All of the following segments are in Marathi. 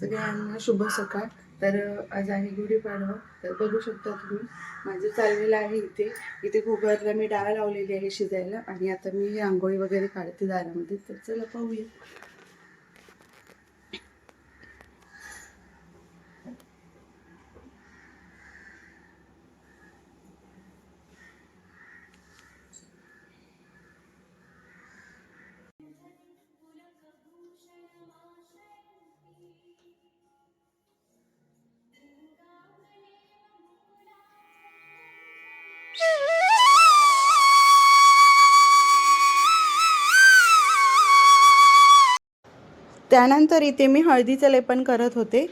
सगळ्यांना शुभ सकाळ. तर आज आहे गुढीपाडवा तर बघू शकता तुम्ही माझं चाललेलं आहे इथे. इथे कुकरला मी डाळ लावलेली आहे शिजायला. आणि आता मी आंघोळी वगैरे काढते दारामध्ये. तर चला पाहूया. त्यानंतर इथे मी हळदीचं लेपन करत होते.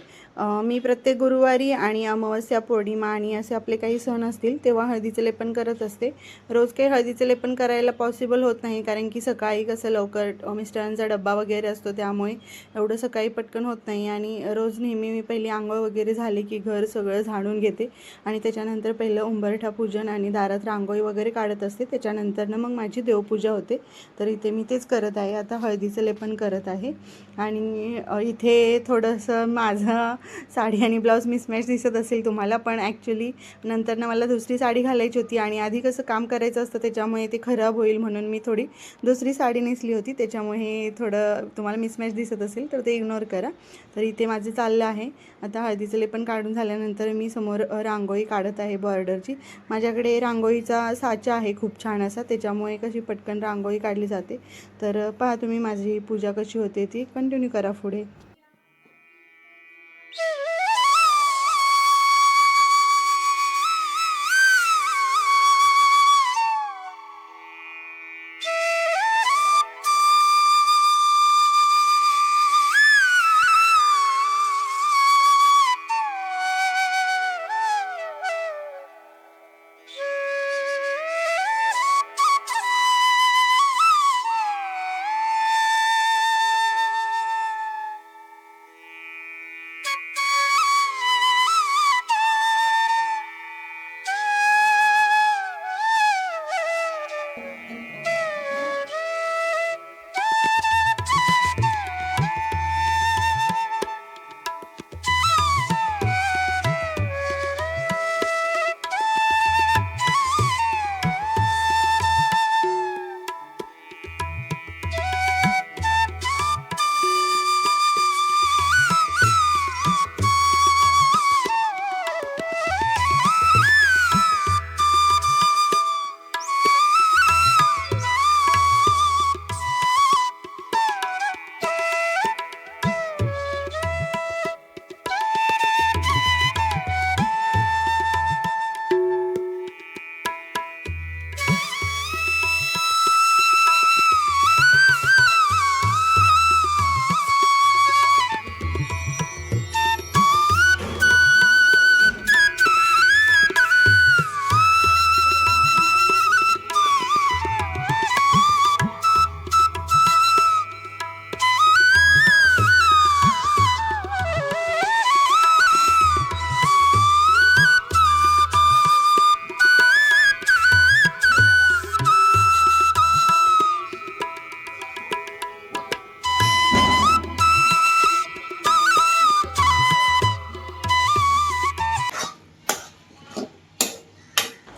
मी प्रत्येक गुरुवारी आणि अमावस्या पौर्णिमा आणि असे आपले काही सण असतील तेव्हा हळदीचं लेपन करत असते. रोज काही हळदीचं लेपन करायला पॉसिबल होत नाही कारण की सकाळी कसं लवकर मिस्टरांचा डब्बा वगैरे असतो त्यामुळे एवढं सकाळी पटकन होत नाही आणि रोज नेहमी मी पहिली आंघोळ वगैरे झाली की घर सगळं झाडून घेते आणि त्याच्यानंतर पहिलं उंबरठा पूजन आणि दारात रांगोळी वगैरे काढत असते. त्याच्यानंतरनं मग माझी देवपूजा होते. तर इथे मी तेच करत आहे. आता हळदीचं लेपन करत आहे. आणि आणि इथे थोडंसं माझं साडी आणि ब्लाऊज मिसमॅच दिसत असेल तुम्हाला पण ॲक्च्युली नंतर ना मला दुसरी साडी घालायची होती आणि आधी कसं काम करायचं असतं त्याच्यामुळे ते खराब होईल म्हणून मी थोडी दुसरी साडी नेसली होती त्याच्यामुळे थोडं तुम्हाला मिसमॅच दिसत असेल तर ते इग्नोर करा. तर इथे माझं चाललं आहे. आता हळदीचं लेपन काढून झाल्यानंतर मी समोर रांगोळी काढत आहे बॉर्डरची माझ्याकडे रांगोळीचा साचा आहे खूप छान असा त्याच्यामुळे कशी पटकन रांगोळी काढली जाते. तर पहा तुम्ही माझी पूजा कशी होते ती. कंटिन्यू करा पुढे.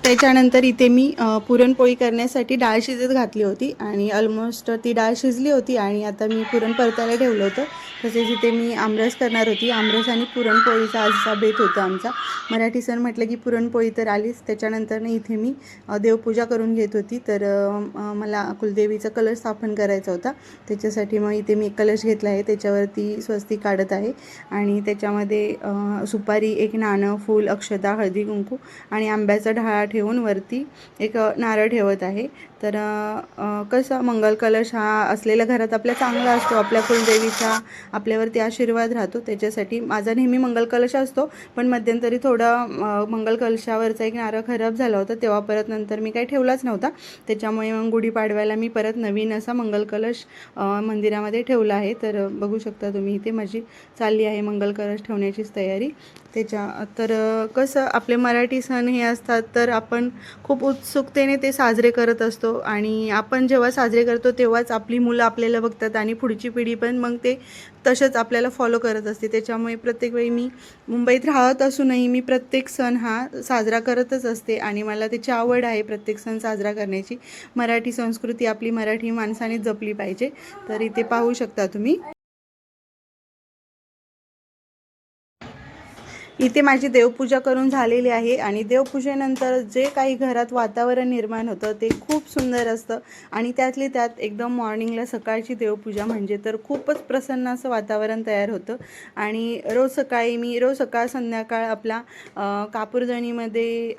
त्याच्यानंतर इथे मी पुरणपोळी करण्यासाठी डाळ शिजत घातली होती आणि ऑलमोस्ट ती डाळ शिजली होती आणि आता मी पुरण परतायला ठेवलं होतं. तसेच इथे मी आमरस करणार होती. आमरस आणि पुरणपोळीचा आजचा बेत होता आमचा. मराठी सण म्हटलं की पुरणपोळी तर आलीच. त्याच्यानंतर इथे मी देवपूजा करून घेत होती. तर मला कुलदेवीचा कलश स्थापन करायचा होता. त्याच्यासाठी मग इथे मी एक कलश घेतला आहे. त्याच्यावरती स्वस्ती काढत आहे. आणि त्याच्यामध्ये सुपारी एक नाणं फूल अक्षता हळदी कुंकू आणि आंब्याचा ढाळा ठेवून वरती एक नारळ ठेवत आहे. तर कसं मंगल कलश हा असलेल्या घरात आपल्या चांगला असतो आपल्या कुलदेवीचा आपल्यावरती आशीर्वाद राहतो त्याच्यासाठी माझा नेहमी मंगल कलश असतो. पण मध्यंतरी थोडा मंगल कलशावरचा एक नारळ खराब झाला होता तेव्हा परत नंतर मी काही ठेवलाच नव्हता. त्याच्यामुळे मग गुढीपाडव्याला मी परत नवीन असा मंगल कलश मंदिरामध्ये ठेवला आहे. तर बघू शकता तुम्ही इथे माझी चालली आहे मंगल कलश ठेवण्याचीच तयारी. त्याच्या तर कसं आपले मराठी सण हे असतात तर आपण खूप उत्सुकतेने ते साजरे करत असतो आणि आपण जेव्हा साजरे करतो तेव्हाच आपली मुलं आपल्याला बघतात आणि पुढची पिढी पण मग ते तसंच आपल्याला फॉलो करत असते. त्याच्यामुळे प्रत्येक वेळी मी मुंबईत राहत असूनही मी प्रत्येक सण हा साजरा करतच असते आणि मला त्याची आवड आहे प्रत्येक सण साजरा करण्याची. मराठी संस्कृती आपली मराठी माणसाने जपली पाहिजे. तर इथे पाहू शकता तुम्ही. इथे माझी देवपूजा करून झालेली आहे आणि देवपूजेनंतर जे काही घरात वातावरण निर्माण होतं ते खूप सुंदर असतं. आणि त्यातली त्यात एकदम मॉर्निंगला सकाळची देवपूजा म्हणजे तर खूपच प्रसन्न असं वातावरण तयार होतं. आणि रोज सकाळी मी रोज सकाळ संध्याकाळ आपला कापूरदाणीमध्ये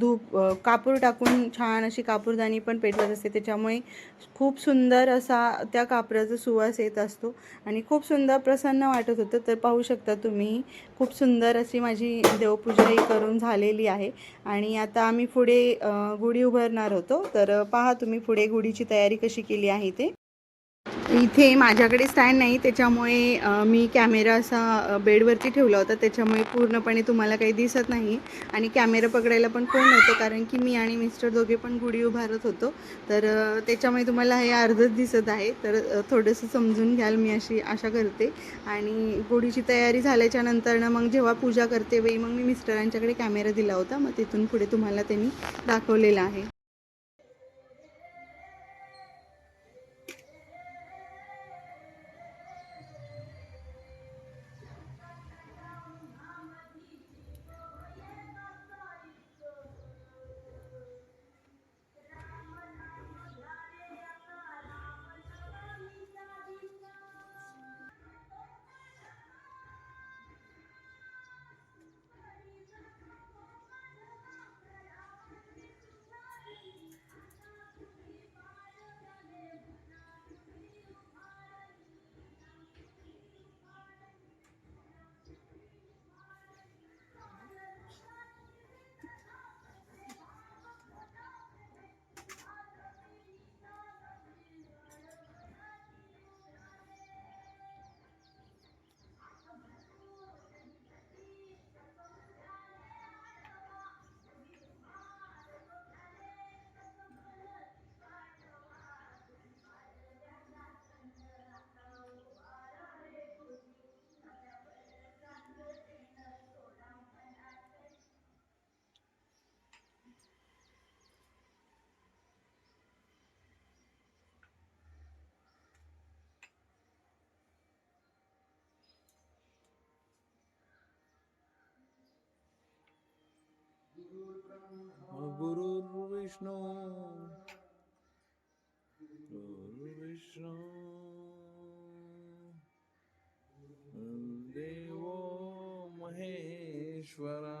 धूप कापूर टाकून छान अशी कापूरदाणी पण पेटवत असते. त्याच्यामुळे खूप सुंदर असा त्या कापराचा सुवास येत असतो. आणि खूप सुंदर प्रसन्न वाटत होतं. तर पाहू शकता तुम्ही खूप सुंदर अशी माझी देवपूजाही करून झालेली आहे. आणि आता आम्ही पुढे गुढी उभारणार होतो. तर पहा तुम्ही पुढे गुढीची तयारी कशी केली आहे ते. इथे माझ्याकडे स्टँड नाही त्याच्यामुळे मी कॅमेरा असा बेडवरती ठेवला होता. त्याच्यामुळे पूर्णपणे तुम्हाला काही दिसत नाही. आणि कॅमेरा पकडायला पण कोण नव्हतं कारण की मी आणि मिस्टर दोघे पण गुढी उभारत होतो. तर त्याच्यामुळे तुम्हाला हे अर्धच दिसत आहे. तर थोडंसं समजून घ्याल मी अशी आशा करते. आणि गुढीची तयारी झाल्याच्या नंतरनं मग जेव्हा पूजा करते वेळी मग मी मिस्टरांच्याकडे कॅमेरा दिला होता. मग तिथून पुढे तुम्हाला त्यांनी दाखवलेला आहे. गुरुर्विष्णू गुरुर्विष्णू देवो महेश्वरा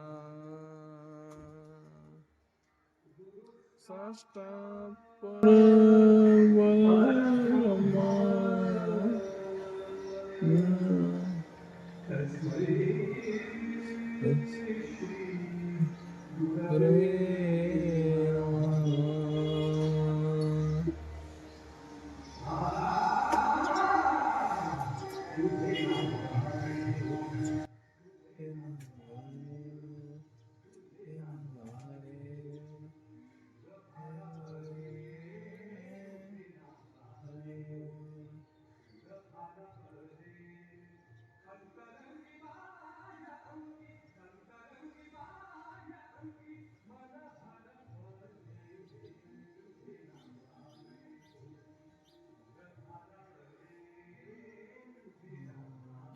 साष्टात्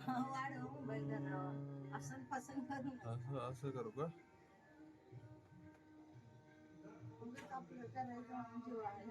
वाढ मोबाईल असं पसंत करून. असं असं करू का? आपलं करायचं जीव आहे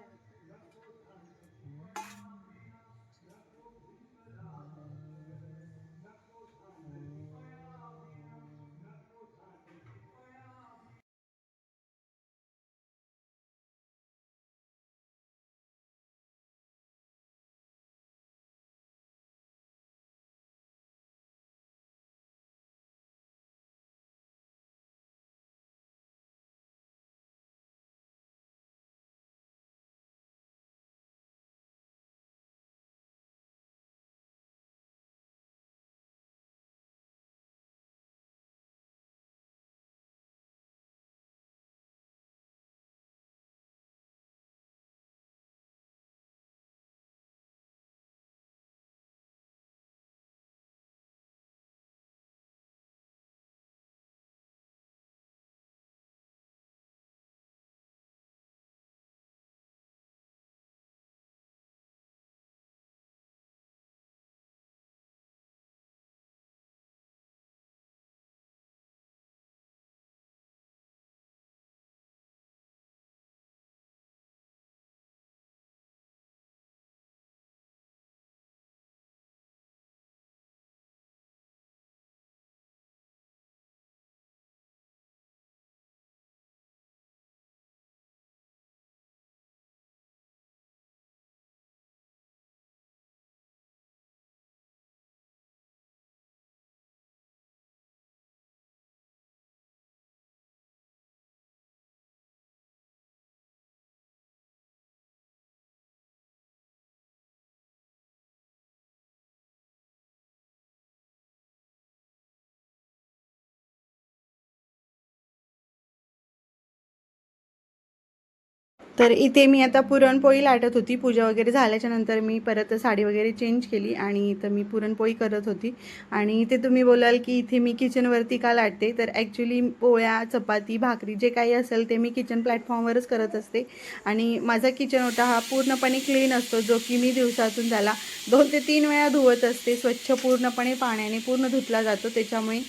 तर इथे मी आता पुरणपोळी लाटत होती. पूजा वगैरे झाल्याच्यानंतर मी परत साडी वगैरे चेंज केली आणि इथं मी पुरणपोळी करत होती. आणि इथे तुम्ही बोलाल की इथे मी किचनवरती का लाटते? तर ॲक्च्युली पोळ्या चपाती भाकरी जे काही असेल ते मी किचन प्लॅटफॉर्मवरच करत असते. आणि माझा किचन ओटा हा पूर्णपणे क्लीन असतो जो की मी दिवसातून त्याला दोन ते तीन वेळा धुवत असते. स्वच्छ पूर्णपणे पाण्याने पूर्ण धुतला जातो. त्याच्यामुळे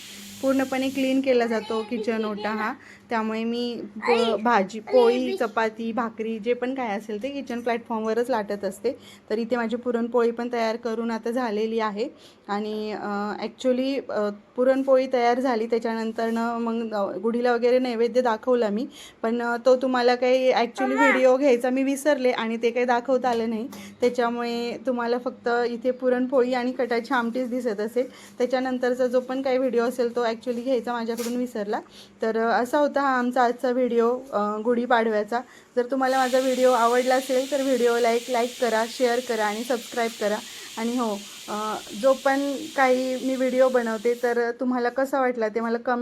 पूर्णपणे क्लीन केला जातो किचन ओटा हा. त्यामुळे मी प- भाजी पोळी चपाती भाकरी जे पण काय असेल ते किचन प्लॅटफॉर्मवरच लाटत असते. तर इथे माझी पुरणपोळी पण तयार करून आता झालेली आहे. आणि ॲक्च्युली पुरणपोळी तयार झाली. त्याच्यानंतरनं मग गुढीला वगैरे नैवेद्य दाखवला मी. पण तो तुम्हाला काही ॲक्च्युली व्हिडिओ घ्यायचा मी विसरले आणि ते काही दाखवता आलं नाही. त्याच्यामुळे तुम्हाला फक्त इथे पुरणपोळी आणि कटाची आमटीच दिसत असेल. त्याच्यानंतरचा जो पण काही व्हिडिओ असेल तो ॲक्च्युली घ्यायचा माझ्याकडून विसरला. तर असा होता हा आमचा आजचा व्हिडिओ गुढीपाडव्याचा. जर तुम्हाला माझा व्हिडिओ आवडला असेल तर व्हिडिओला एक लाईक करा शेअर करा आणि सबस्क्राईब करा. आणि हो जो पण काही मी व्हिडिओ बनवते तर तुम्हाला कसा वाटला ते मला कम